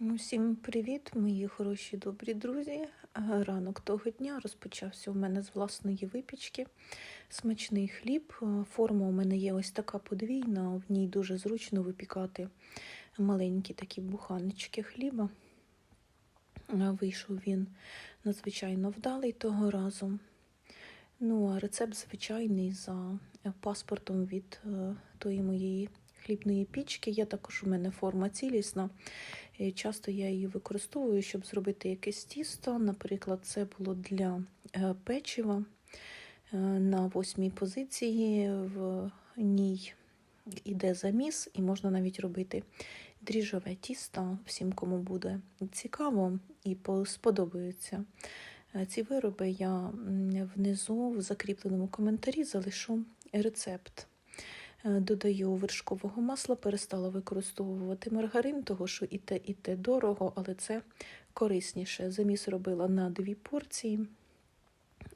Усім привіт, мої хороші добрі друзі. Ранок того дня розпочався у мене з власної випічки. Смачний хліб. Форма у мене є ось така подвійна, в ній дуже зручно випікати маленькі такі буханочки хліба. Вийшов він надзвичайно вдалий того разу. Ну, а рецепт звичайний за паспортом від е, тої моєї хлібної пічки. Є також у мене форма цілісна. І Часто я її використовую, щоб зробити якесь тісто. Наприклад, це було для е, печива Е, на восьмій позиції. В ній іде заміс, і можна навіть робити дріжджове тісто всім, кому буде цікаво і по- сподобаються. Е, Ці вироби я внизу в закріпленому коментарі залишу рецепт. Е, Додаю вершкового масла, перестала використовувати маргарин, того що і те, і те дорого, але це корисніше. Заміс робила на дві порції.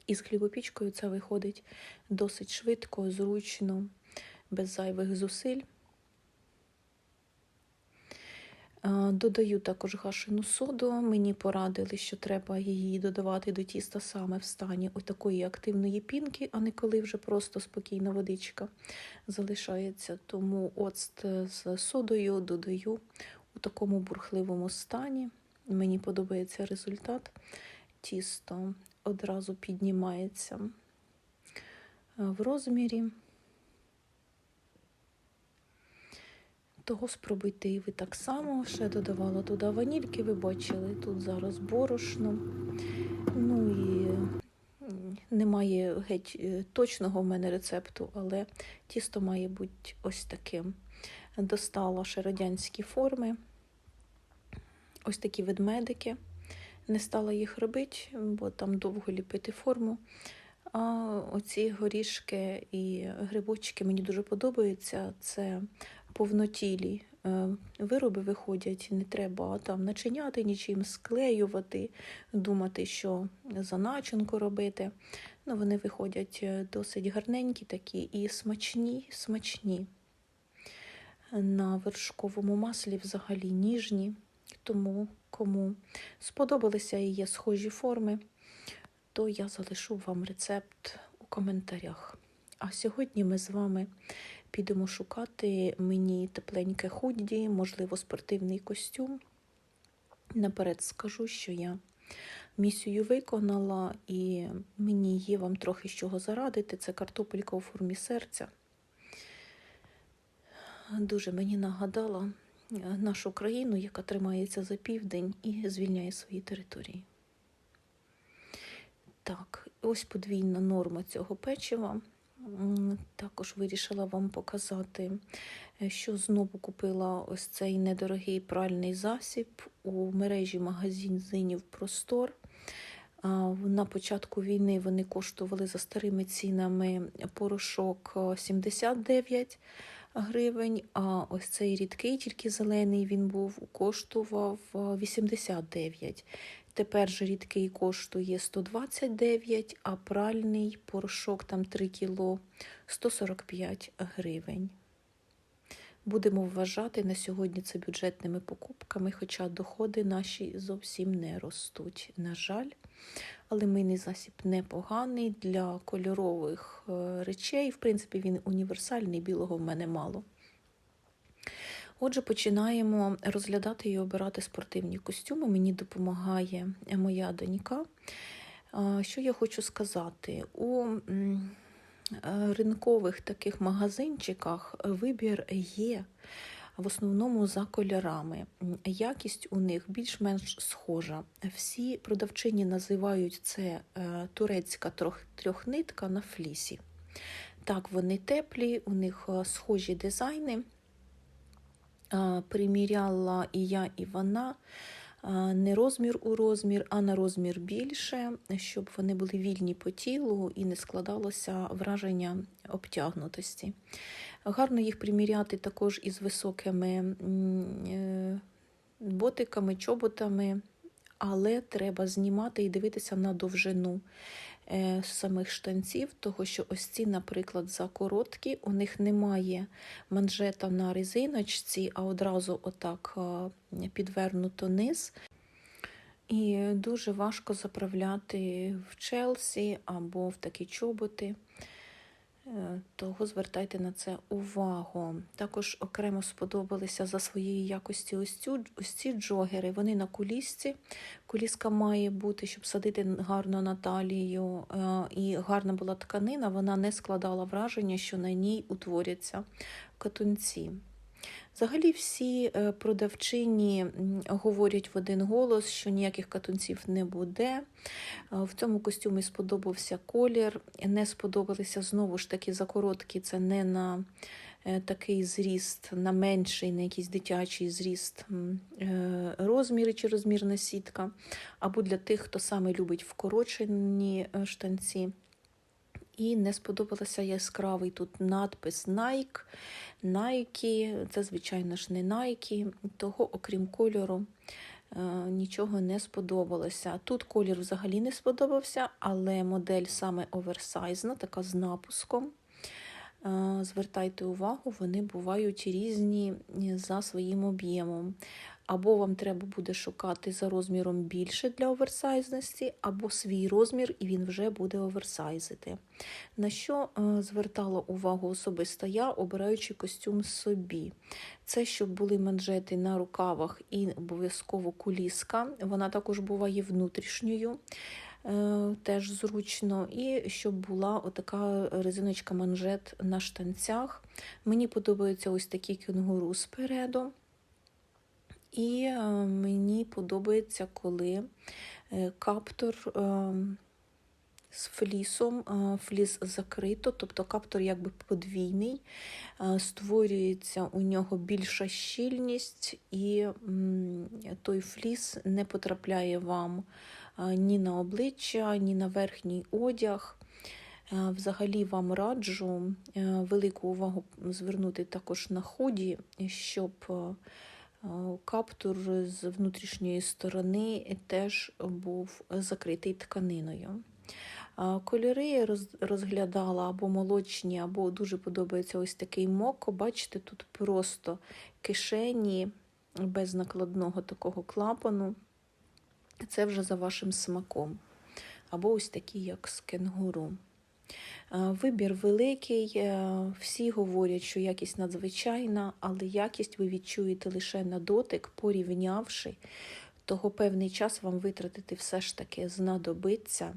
І з хлібопічкою це виходить досить швидко, зручно, без зайвих зусиль. Е, Додаю також гашену соду. Мені порадили, що треба її додавати до тіста саме в стані ось такої активної пінки, а не коли вже просто спокійна водичка залишається. Тому оцт з содою додаю у такому бурхливому стані. Мені подобається результат. Тісто одразу піднімається е, в розмірі. Того спробуйте і ви так само. Ще додавала туди ванільки, ви бачили, тут зараз борошно. Ну і немає геть е, точного в мене рецепту, але тісто має бути ось таким. Достала ще радянські форми, ось такі ведмедики. Не стала їх робити, бо там довго ліпити форму. А оці горішки і грибочки мені дуже подобаються. Це повнотілі е, вироби виходять, не треба там начиняти нічим, склеювати, думати, що за начинку робити. Ну, вони виходять е, досить гарненькі такі і смачні, смачні. На вершковому маслі взагалі ніжні, тому кому сподобалися і є схожі форми, то я залишу вам рецепт у коментарях. А сьогодні ми з вами підемо шукати мені тепленьке худді, можливо, спортивний костюм. Наперед скажу, що я місію виконала, і мені є вам трохи з чого зарадити. Це картопелька у формі серця. Дуже мені нагадала е, нашу країну, яка тримається за південь і звільняє свої території. Так, ось подвійна норма цього печива. Також вирішила вам показати, е, що знову купила ось цей недорогий пральний засіб у мережі магазинів Простор. На початку війни вони коштували за старими цінами порошок е, 79 гривень, а ось цей рідкий, тільки зелений, він був коштував е, 89. Тепер же рідкий коштує 129, а пральний порошок там 3 кіло 145 гривень. Будемо вважати на сьогодні це бюджетними покупками, хоча доходи наші зовсім не ростуть, на жаль. Але мийний засіб непоганий для кольорових е, речей. В принципі, він універсальний, білого в мене мало. Отже, починаємо розглядати і обирати спортивні костюми. Мені допомагає моя донька. Що я хочу сказати? У е, ринкових таких магазинчиках вибір є в основному за кольорами. Якість у них більш-менш схожа. Всі продавчині називають це е, турецька трьох- трьохнитка на флісі. Так, вони теплі, у них е, схожі дизайни. Приміряла і я, і вона не розмір у розмір, а на розмір більше, щоб вони були вільні по тілу і не складалося враження обтягнутості. Гарно їх приміряти також із високими е, ботиками, чоботами, але треба знімати і дивитися на довжину. Е, самих штанців, того що ось ці, наприклад, закороткі, у них немає манжета на резиночці, а одразу отак е, підвернуто низ. І дуже важко заправляти в Челсі або в такі чоботи. Того звертайте на це увагу. Також окремо сподобалися за своєї якості ось, цю, ось ці джогери. Вони на кулісці. Куліска має бути, щоб садити гарно на талію. е, І гарна була тканина, вона не складала враження, що на ній утворяться катунці. Взагалі всі е, продавчині говорять в один голос, що ніяких катунців не буде. Е, В цьому костюмі сподобався колір, не сподобалися знову ж таки закороткі, це не на е, такий зріст, на менший, на якийсь дитячий зріст розміри чи розмірна сітка, або для тих, хто саме любить вкорочені штанці. І не сподобалося яскравий тут надпис Nike. Nike, це, звичайно ж, не Nike, того, окрім кольору, е, нічого не сподобалося. Тут колір взагалі не сподобався, але модель саме оверсайзна, така з напуском. Е, Звертайте увагу, вони бувають різні за своїм об'ємом. Або вам треба буде шукати за розміром більше для оверсайзності, або свій розмір, і він вже буде оверсайзити. На що е, звертала увагу особисто я, обираючи костюм собі. Це щоб були манжети на рукавах і обов'язково куліска. Вона також буває внутрішньою. е, Теж зручно, і щоб була отака резиночка манжет на штанцях. Мені подобаються ось такі кенгуру спереду. І е, мені подобається, коли е, каптор е, з флісом, е, фліс закрито, тобто каптор якби подвійний, створюється у нього більша щільність, і той фліс не потрапляє вам ні на обличчя, ні на верхній одяг. Взагалі вам раджу велику увагу звернути також на ході, щоб каптур з внутрішньої сторони теж був закритий тканиною. Кольори я розглядала або молочні, або дуже подобається ось такий моко. Бачите, тут просто кишені без накладного такого клапану. Це вже за вашим смаком. Або ось такі, як з кенгуру. Е, Вибір великий, е, всі говорять, що якість надзвичайна, але якість ви відчуєте лише на дотик, порівнявши, того певний час вам витратити все ж таки знадобиться.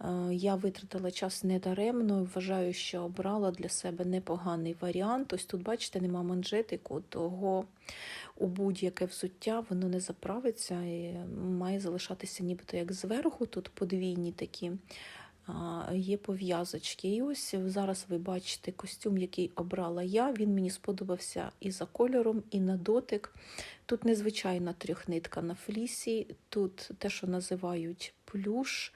Е, Я витратила час недаремно, вважаю, що обрала для себе непоганий варіант. Ось тут, бачите, нема манжетику, того у будь-яке взуття воно не заправиться і має залишатися нібито як зверху, тут подвійні такі є пов'язочки. І ось зараз ви бачите костюм, який обрала я. Він мені сподобався і за кольором, і на дотик. Тут незвичайна трьохнитка на флісі, тут те, що називають плюш.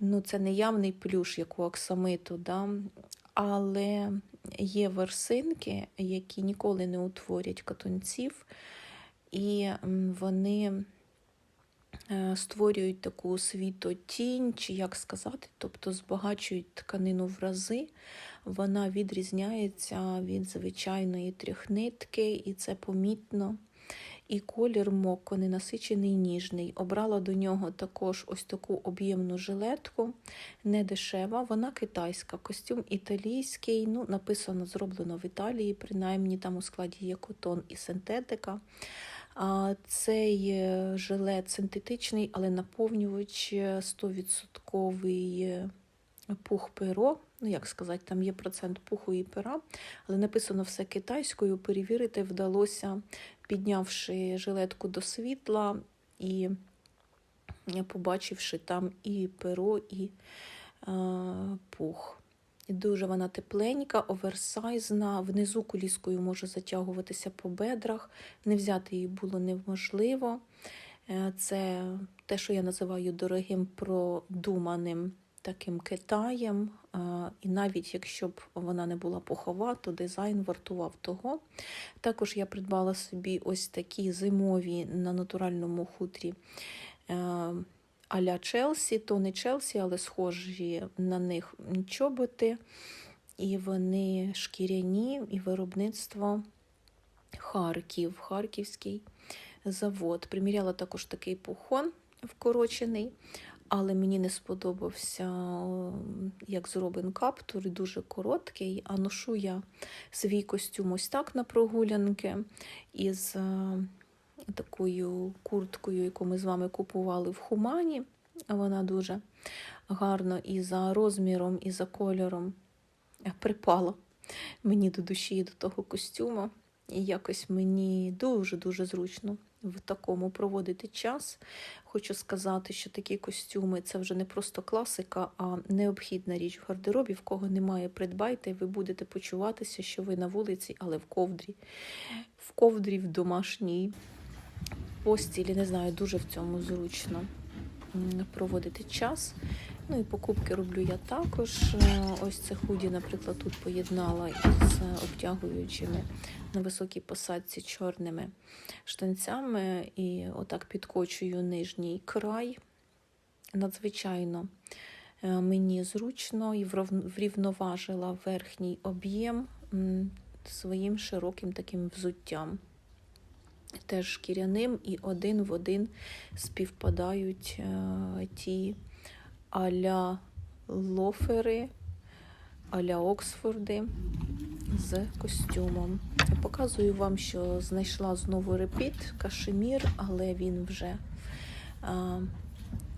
Ну, це не явний плюш, як у оксамиту, да? але є версинки, які ніколи не утворять катунців, і вони створюють таку світотінь, чи як сказати, тобто збагачують тканину в рази. Вона відрізняється від звичайної трьохнитки, і це помітно. І колір моко ненасичений ніжний. Обрала до нього також ось таку об'ємну жилетку, не дешева, вона китайська, костюм італійський. Ну, написано, зроблено в Італії, принаймні там у складі є котон і синтетика. Цей е, жилет синтетичний, але наповнювач е, 100% е, пух перо. Ну, як сказати, там є процент пуху і пера, але написано все китайською. Перевірити вдалося, піднявши жилетку до світла і е, побачивши там і перо, і е, пух. Дуже вона тепленька, оверсайзна, внизу коліскою може затягуватися по бедрах. Не взяти її було неможливо. Е, Це те, що я називаю дорогим продуманим таким Китаєм. Е, І навіть якщо б вона не була пухова, то дизайн вартував того. Також я придбала собі ось такі зимові на натуральному хутрі е, а-ля Челсі, то не Челсі, але схожі на них чоботи. І вони шкіряні, і виробництво Харків, Харківський завод. Приміряла також такий пухон вкорочений, але мені не сподобався, як зроблений каптур, дуже короткий. А ношу я свій костюм ось так на прогулянки із такою курткою, яку ми з вами купували в Хумані. Вона дуже гарно і за розміром, і за кольором припала мені до душі до того костюму. І якось мені дуже-дуже зручно в такому проводити час. Хочу сказати, що такі костюми це вже не просто класика, а необхідна річ в гардеробі. В кого немає, придбайте, ви будете почуватися, що ви на вулиці, але в ковдрі, в ковдрі, в домашній постілі. Не знаю, дуже в цьому зручно проводити час. Ну і покупки роблю я також. Ось це худі, наприклад, тут поєднала із обтягуючими на високій посадці чорними штанцями. І отак підкочую нижній край. Надзвичайно мені зручно і врівноважила верхній об'єм своїм широким таким взуттям. Теж шкіряним і один в один співпадають ті аля лофери, аля Оксфорди з костюмом. Я показую вам, що знайшла знову репіт, кашемір, але він вже а,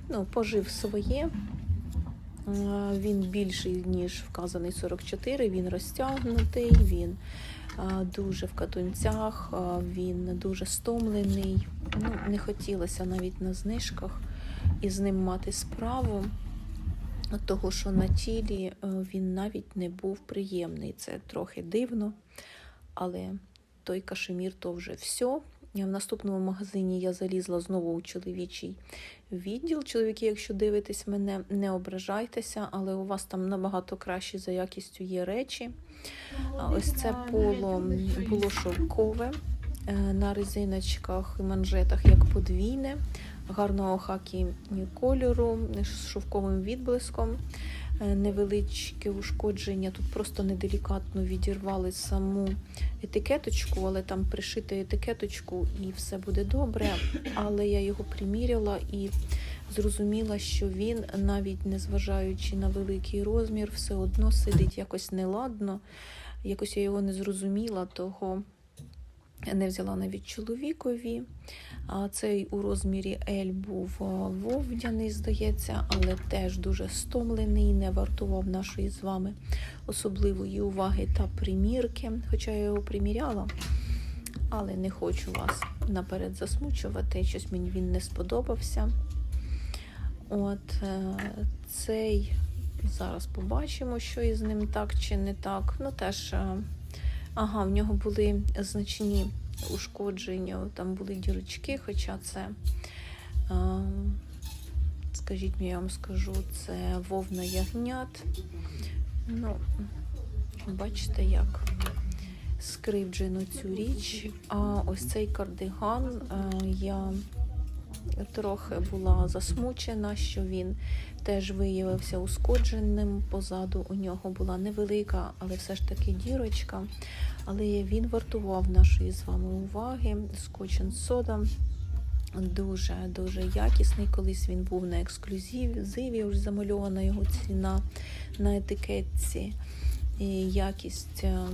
ну, пожив своє. Він більший, ніж вказаний 44, він розтягнутий, він дуже в катунцях, він дуже стомлений. Ну, Не хотілося навіть на знижках із ним мати справу, того, що на тілі е, він навіть не був приємний. Це трохи дивно, але той кашемір то вже все. В наступному магазині я залізла знову у чоловічий відділ. Чоловіки, якщо дивитесь мене, не ображайтеся, але у вас там набагато кращі за якістю є речі. Ось це поло було шовкове е, на резиночках і манжетах як подвійне гарного хакі кольору з шовковим відблиском. Е, невеличке ушкодження. Тут просто неделікатно відірвали саму етикеточку, але там пришити етикеточку і все буде добре. Але я його приміряла і зрозуміла, що він, навіть незважаючи на великий розмір, все одно сидить якось неладно. Якось я його не зрозуміла, того не взяла навіть чоловікові. Цей у розмірі L був вовдяний, здається, але теж дуже стомлений, не вартував нашої з вами особливої уваги та примірки. Хоча я його приміряла, але не хочу вас наперед засмучувати. Щось мені він не сподобався. От е, цей, зараз побачимо, що із ним так чи не так. Ну, теж, е, ага, в нього були значні ушкодження, там були дірочки, хоча це, скажіть мені, я вам скажу, це вовна ягнят. Ну, бачите, як скривджено цю річ. А ось цей кардиган я трохи була засмучена, що він теж виявився ушкодженим. Позаду у нього була невелика, але все ж таки дірочка. Але він вартував нашої з вами уваги. Скотчен сода. Дуже-дуже якісний. Колись він був на ексклюзиві, ось замальована його ціна на етикетці. І Якість е, е,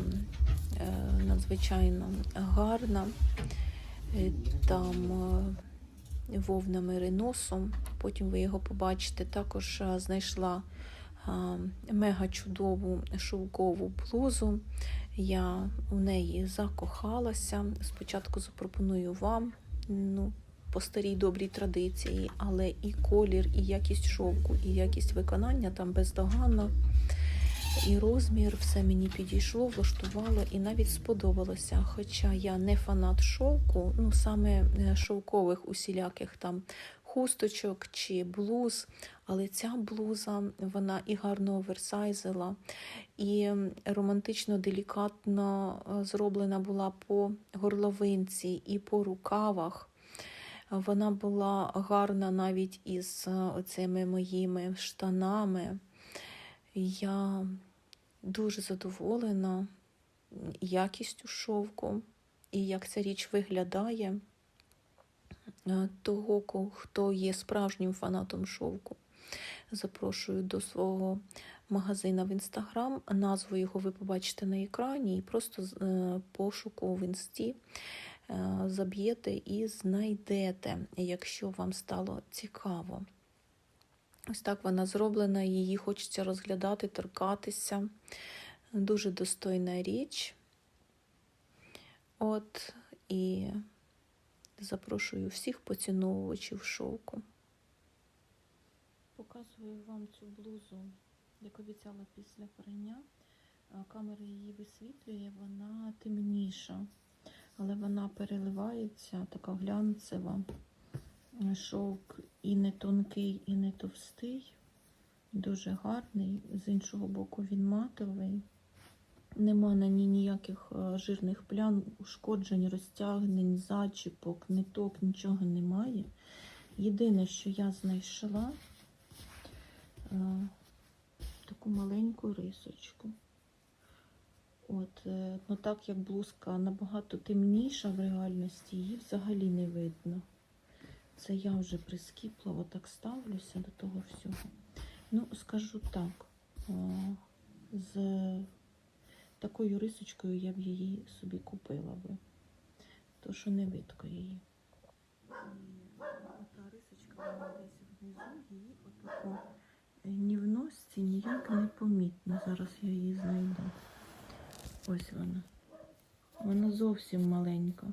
надзвичайно гарна. Е, там вовна мериносом. Потім ви його побачите. Також знайшла мега чудову шовкову блузу. Я у неї закохалася. Спочатку запропоную вам. ну, по старій добрій традиції, але і колір, і якість шовку, і якість виконання там бездоганно. І розмір, все мені підійшло, влаштувало і навіть сподобалося. Хоча я не фанат шовку, ну саме е, шовкових усіляких там хусточок чи блуз. Але ця блуза вона і гарно оверсайзила, і романтично делікатно е, зроблена була по горловинці і по рукавах. Вона була гарна навіть із е, оцими моїми штанами. Я дуже задоволена якістю шовку і як ця річ виглядає. Е, Того, хто є справжнім фанатом шовку, запрошую до свого магазина в інстаграм. Назву його ви побачите на екрані і просто з е, пошуку в інсті е, заб'єте і знайдете, якщо вам стало цікаво. Ось так вона зроблена, її хочеться розглядати, торкатися. Дуже достойна річ. От і запрошую всіх поціновувачів шовку. Показую вам цю блузу, як обіцяла після прання. Камера її висвітлює, вона темніша, але вона переливається, така глянцева. Шовк і не тонкий, і не товстий. Дуже гарний. З іншого боку, він матовий. Нема на ній ніяких е, жирних плям, ушкоджень, розтягнень, зачіпок, ниток, нічого немає. Єдине, що я знайшла е, таку маленьку рисочку. От, е, ну так як блузка набагато темніша в реальності, її взагалі не видно. Це я вже прискіпливо так ставлюся до того всього. Ну, скажу так, е, з такою рисочкою я б її собі купила би. То що не видко її. Та рисочка вона десь внизу, її отако ні в носці ніяк не помітно. Зараз я її знайду. Ось вона. Вона зовсім маленька.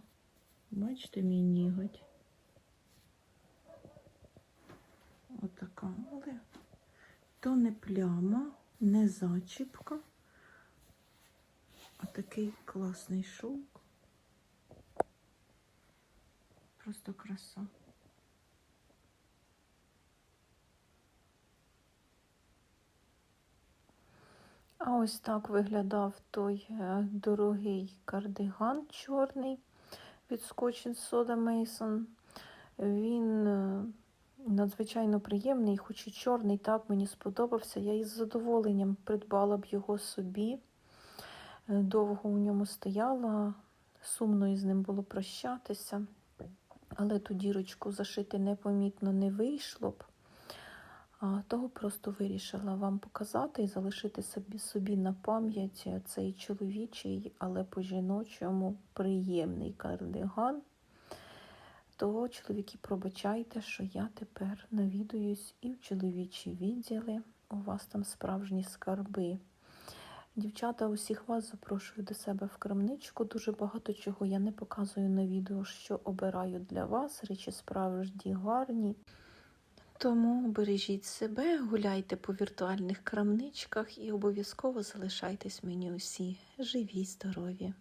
Бачите мій ніготь? Отака. Але то не пляма, не зачіпка. А такий класний шовк. Просто краса. А ось так виглядав той е, дорогий кардиган чорний від Scotch Soda Mason. Він е, надзвичайно приємний, хоч і чорний, так мені сподобався. Я із задоволенням придбала б його собі. Е, Довго у ньому стояла, сумно із ним було прощатися, але ту дірочку зашити непомітно не вийшло б. А, Того просто вирішила вам показати і залишити собі, собі на пам'ять цей чоловічий, але по-жіночому приємний кардиган. Того, чоловіки, пробачайте, що я тепер навідуюсь і в чоловічі відділи. У вас там справжні скарби. Дівчата, усіх вас запрошую до себе в крамничку. Дуже багато чого я не показую на відео, що обираю для вас. Речі справді гарні. Тому бережіть себе, гуляйте по віртуальних крамничках і обов'язково залишайтесь мені усі живі, здорові.